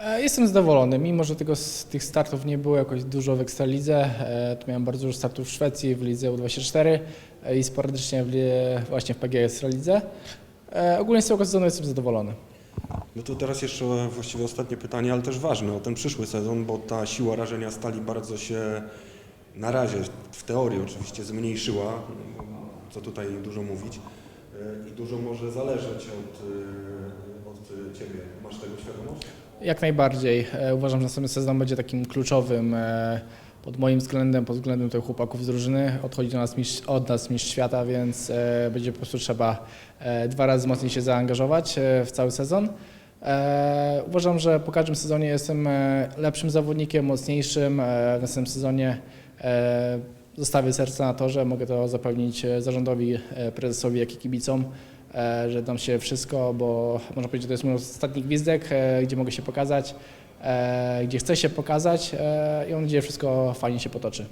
E, Jestem zadowolony, mimo że tego, tych startów nie było jakoś dużo w Ekstralidze. E, To miałem bardzo dużo startów w Szwecji, w Lidze U24 e, i sporadycznie w, właśnie w PG Ekstralidze. Ogólnie z tego sezonu jestem zadowolony. No to teraz jeszcze właściwie ostatnie pytanie, ale też ważne o ten przyszły sezon, bo ta siła rażenia stali bardzo się na razie, w teorii oczywiście, zmniejszyła, co tutaj dużo mówić. I dużo może zależeć od, od Ciebie. Masz tego świadomość? Jak najbardziej. E, Uważam, że następny sezon będzie takim kluczowym e, pod moim względem, pod względem tych chłopaków z drużyny. Odchodzi do nas mistrz, od nas mistrz świata, więc e, będzie po prostu trzeba dwa razy mocniej się zaangażować w cały sezon. Uważam, że po każdym sezonie jestem lepszym zawodnikiem, mocniejszym. W następnym sezonie zostawię serce na torze. Mogę to zapewnić zarządowi, prezesowi, jak i kibicom że dam się wszystko, bo można powiedzieć, że to jest mój ostatni gwizdek, e, gdzie mogę się pokazać, e, gdzie chcę się pokazać e, i mam nadzieję, że wszystko fajnie się potoczy.